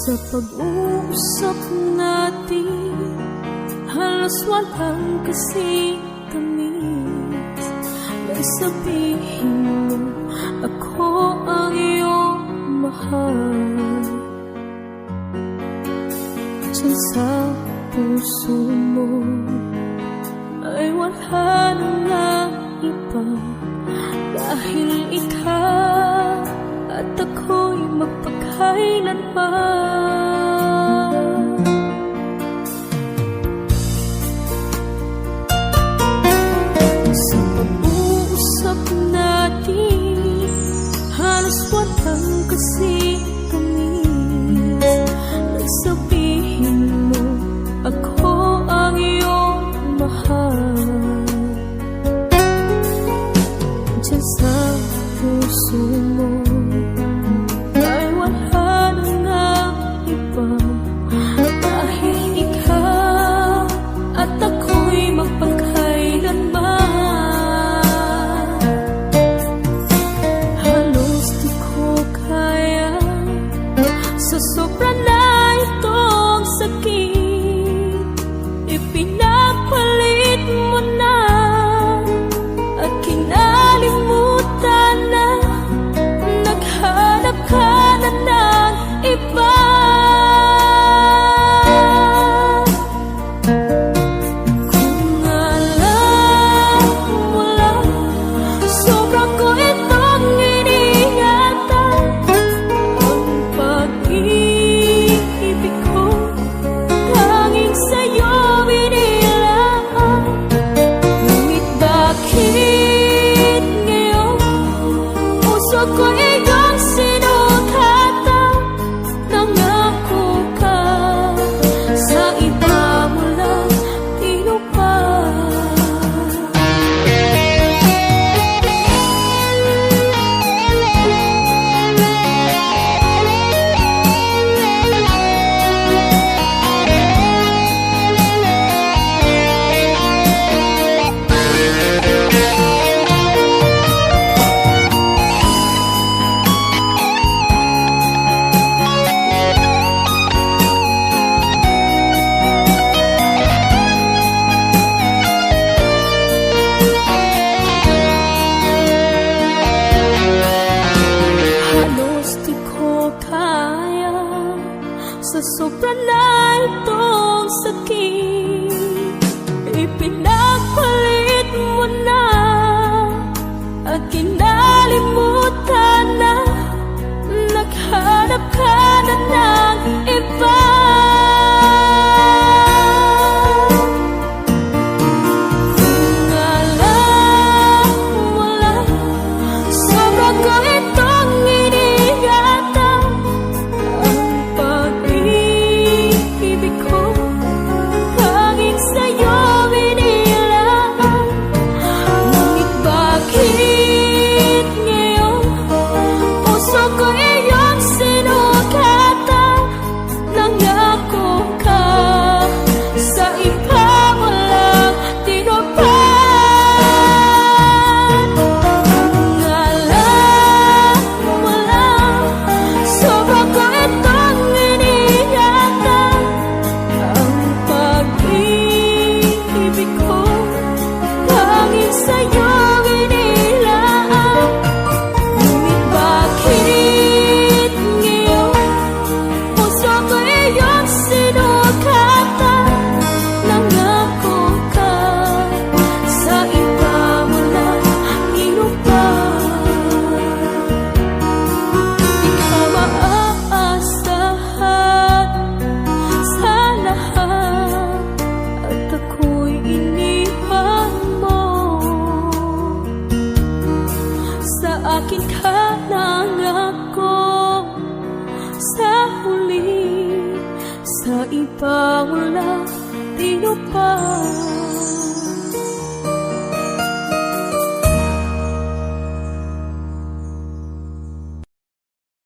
Sa pag-uusap natin. Halos walang kasi tamis May sabihin mo Ako ang iyong mahal. Diyan sa puso mo Ay wala nang iba Dahil ikaw at ako'y mapag kailan pa? Sa pag-uusap natin Halos walang kasi kamis Nagsabihin mo ako ang iyong mahal. Sa puso mo. soprano 归。akin ka nangako Sa huli, sa iba wala tinupad